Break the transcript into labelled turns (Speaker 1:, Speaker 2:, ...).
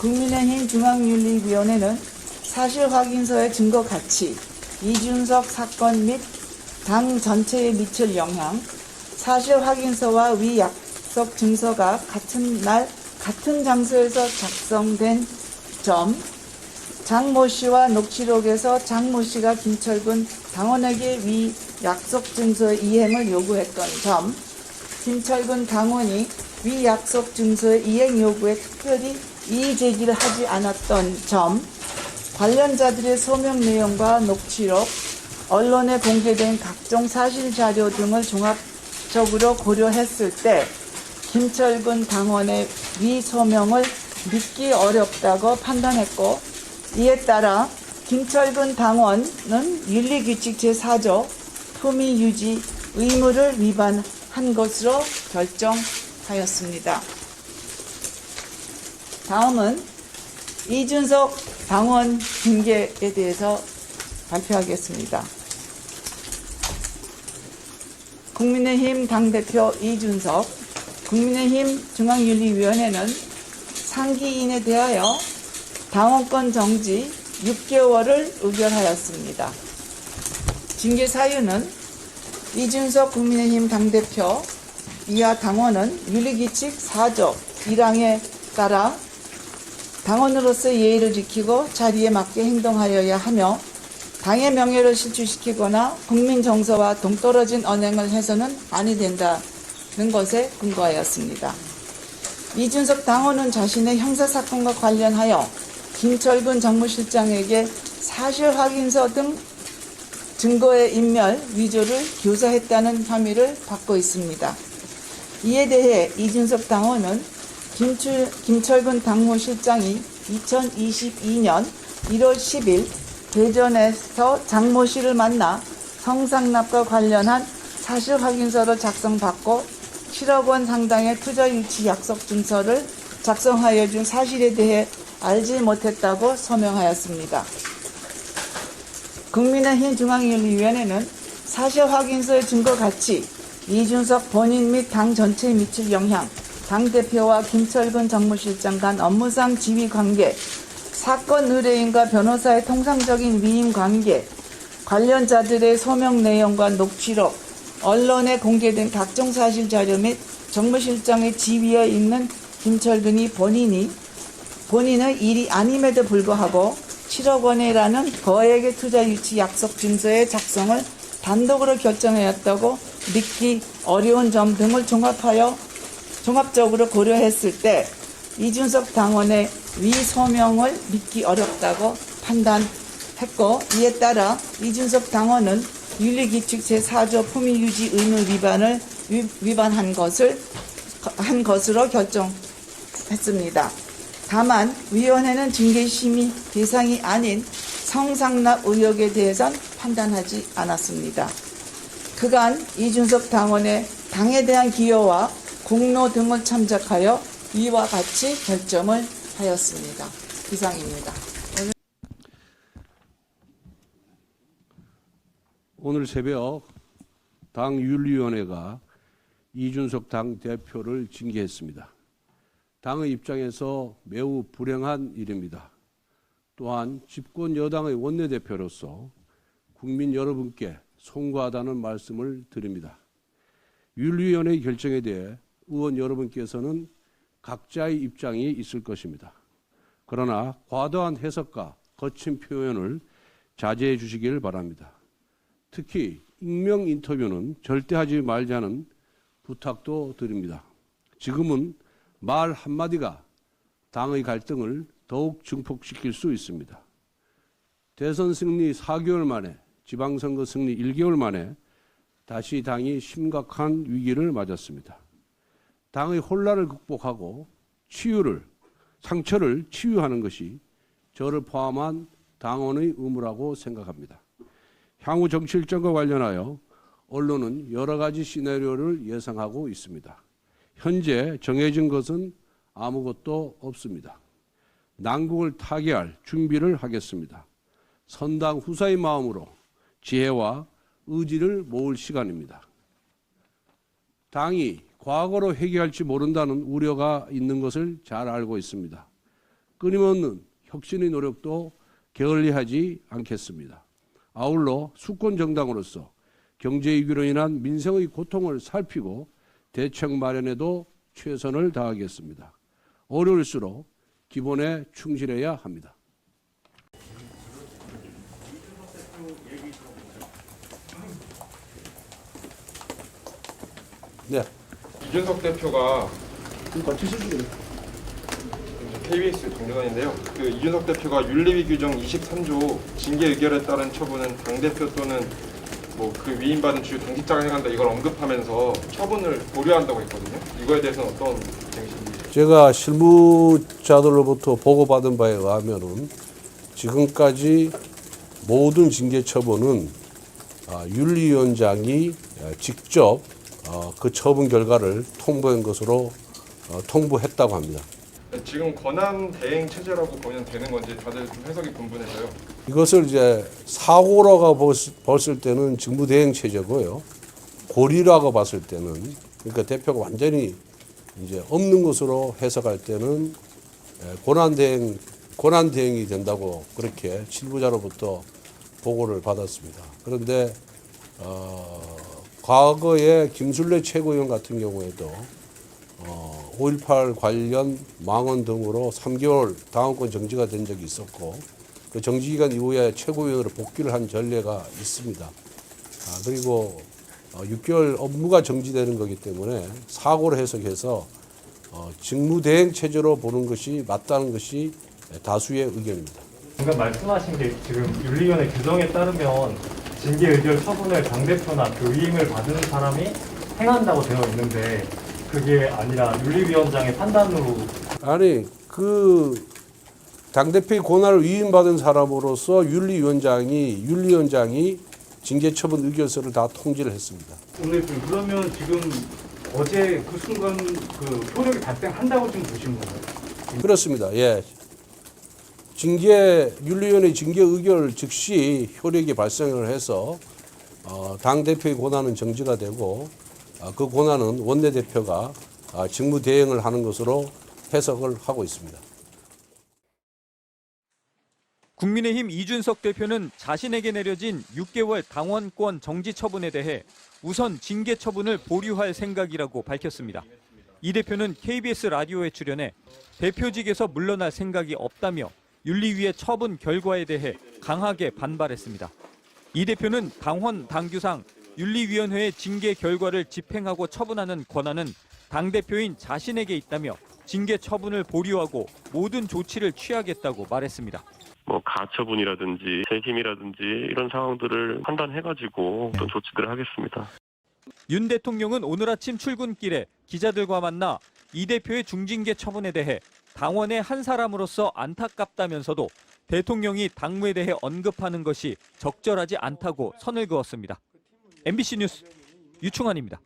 Speaker 1: 국민의힘 중앙윤리위원회는 사실 확인서의 증거 가치, 이준석 사건 및 당 전체에 미칠 영향, 사실 확인서와 위 약속 증서가 같은 날 같은 장소에서 작성된 점, 장모 씨와 녹취록에서 장모 씨가 김철근 당원에게 위 약속 증서의 이행을 요구했던 점, 김철근 당원이 위 약속 증서의 이행 요구에 특별히 이의 제기를 하지 않았던 점, 관련자들의 소명 내용과 녹취록, 언론에 공개된 각종 사실 자료 등을 종합적으로 고려했을 때 김철근 당원의 위 소명을 믿기 어렵다고 판단했고 이에 따라 김철근 당원은 윤리규칙 제4조 품위 유지 의무를 위반한 것으로 결정하였습니다. 다음은 이준석 당원 징계에 대해서 발표하겠습니다. 국민의힘 당대표 이준석, 국민의힘 중앙윤리위원회는 상기인에 대하여 당원권 정지 6개월을 의결하였습니다. 징계 사유는 이준석 국민의힘 당대표 이하 당원은 윤리규칙 4조 1항에 따라 당원으로서 예의를 지키고 자리에 맞게 행동하여야 하며 당의 명예를 실추시키거나 국민 정서와 동떨어진 언행을 해서는 아니 된다는 것에 근거하였습니다. 이준석 당원은 자신의 형사 사건과 관련하여 김철근 정무실장에게 사실 확인서 등 증거의 인멸, 위조를 교사했다는 혐의를 받고 있습니다. 이에 대해 이준석 당원은 김철, 김철근 당무실장이 2022년 1월 10일 대전에서 장모 씨를 만나 성상납과 관련한 사실 확인서를 작성받고 7억 원 상당의 투자 유치 약속 증서를 작성하여 준 사실에 대해 알지 못했다고 서명하였습니다. 국민의힘 중앙윤리위원회는 사실 확인서의 증거 가치, 이준석 본인 및 당 전체에 미칠 영향, 당대표와 김철근 정무실장 간 업무상 지위 관계, 사건 의뢰인과 변호사의 통상적인 위임 관계, 관련자들의 소명 내용과 녹취록, 언론에 공개된 각종 사실 자료 및 정무실장의 지위에 있는 김철근이 본인이 본인의 일이 아님에도 불구하고 7억 원이라는 거액의 투자 유치 약속 증서의 작성을 단독으로 결정하였다고 믿기 어려운 점 등을 종합하여 종합적으로 고려했을 때 이준석 당원의 위 소명을 믿기 어렵다고 판단했고 이에 따라 이준석 당원은 윤리규칙 제4조 품위유지 의무 위반을 위- 위반한 것을 한 것으로 결정했습니다. 다만 위원회는 징계심의 대상이 아닌 성상납 의혹에 대해선 판단하지 않았습니다. 그간 이준석 당원의 당에 대한 기여와 공로 등을 참작하여 이와 같이 결정을 하였습니다. 이상입니다.
Speaker 2: 오늘 새벽 당 윤리위원회가 이준석 당 대표를 징계했습니다. 당의 입장에서 매우 불행한 일입니다. 또한 집권 여당의 원내대표로서 국민 여러분께 송구하다는 말씀을 드립니다. 윤리위원회의 결정에 대해 의원 여러분께서는 각자의 입장이 있을 것입니다. 그러나 과도한 해석과 거친 표현을 자제해 주시길 바랍니다. 특히 익명 인터뷰는 절대 하지 말자는 부탁도 드립니다. 지금은 말 한마디가 당의 갈등을 더욱 증폭시킬 수 있습니다. 대선 승리 4개월 만에 지방선거 승리 1개월 만에 다시 당이 심각한 위기를 맞았습니다. 당의 혼란을 극복하고 치유를 상처를 치유하는 것이 저를 포함한 당원의 의무라고 생각합니다. 향후 정치 일정과 관련하여 언론은 여러 가지 시나리오를 예상하고 있습니다. 현재 정해진 것은 아무것도 없습니다. 난국을 타개할 준비를 하겠습니다. 선당 후사의 마음으로 지혜와 의지를 모을 시간입니다. 당이 과거로 회귀할지 모른다는 우려가 있는 것을 잘 알고 있습니다. 끊임없는 혁신의 노력도 게을리하지 않겠습니다. 아울러 수권 정당으로서 경제 위기로 인한 민생의 고통을 살피고 대책 마련에도 최선을 다하겠습니다. 어려울수록 기본에 충실해야 합니다. 네.
Speaker 3: 이준석 대표가
Speaker 2: 같이
Speaker 3: KBS 정보관인데요. 그 이준석 대표가 윤리위 규정 23조 징계 의결에 따른 처분은 당 대표 또는 뭐 그 위임받은 주요 당직자가 행한다 이걸 언급하면서 처분을 보류한다고 했거든요. 이거에 대해서는 어떤 생각이신지?
Speaker 2: 제가 실무자들로부터 보고받은 바에 의하면은 지금까지 모든 징계 처분은 아, 윤리위원장이 아, 직접 어, 그 처분 결과를 통보한 것으로 어, 통보했다고 합니다.
Speaker 3: 지금 권한 대행 체제라고 보면 되는 건지 다들 좀 해석이 분분해서요.
Speaker 2: 이것을 이제 사고라고 봤- 봤을 때는 직무 대행 체제고요. 고리라고 봤을 때는 그러니까 대표가 완전히 이제 없는 것으로 해석할 때는 예, 고난대행 고난대행이 된다고 그렇게 실무자로부터 보고를 받았습니다. 그런데 어, 과거에 김술래 최고위원 같은 경우에도 어, 5.18 관련 망언 등으로 3개월 당원권 정지가 된 적이 있었고 그 정지 기간 이후에 최고위원으로 복귀를 한 전례가 있습니다. 아, 그리고 어, 6개월 업무가 정지되는 거기 때문에 사고를 해석해서 어, 직무대행 체제로 보는 것이 맞다는 것이 다수의 의견입니다.
Speaker 4: 방금 말씀하신 게 지금 윤리위원회 규정에 따르면 징계 의결 처분을 당대표나 그 위임을 받은 사람이 행한다고 되어 있는데 그게 아니라 윤리위원장의 판단으로
Speaker 2: 아니 그 당대표의 권한을 위임받은 사람으로서 윤리위원장이 윤리위원장이 징계 처분 의결서를 다 통지를 했습니다.
Speaker 5: 오늘 좀 그러면 지금 어제 그 순간 그 효력이 발생한다고 좀 보신 건가요?
Speaker 2: 그렇습니다. 예. 징계 윤리위원회 징계 의결 즉시 효력이 발생을 해서 어, 당 대표의 권한은 정지가 되고 어, 그 권한은 원내 대표가 어, 직무 대행을 하는 것으로 해석을 하고 있습니다.
Speaker 6: 국민의힘 이준석 대표는 자신에게 내려진 6개월 당원권 정지 처분에 대해 우선 징계 처분을 보류할 생각이라고 밝혔습니다. 이 대표는 KBS 라디오에 출연해 대표직에서 물러날 생각이 없다며 윤리위의 처분 결과에 대해 강하게 반발했습니다. 이 대표는 당헌 당규상 윤리위원회의 징계 결과를 집행하고 처분하는 권한은 당대표인 자신에게 있다며 징계 처분을 보류하고 모든 조치를 취하겠다고 말했습니다.
Speaker 7: 뭐 가처분이라든지 재심이라든지 이런 상황들을 판단해가지고 어떤 조치들을 하겠습니다.
Speaker 6: 윤 대통령은 오늘 아침 출근길에 기자들과 만나 이 대표의 중징계 처분에 대해 당원의 한 사람으로서 안타깝다면서도 대통령이 당무에 대해 언급하는 것이 적절하지 않다고 선을 그었습니다. MBC 뉴스 유충환입니다.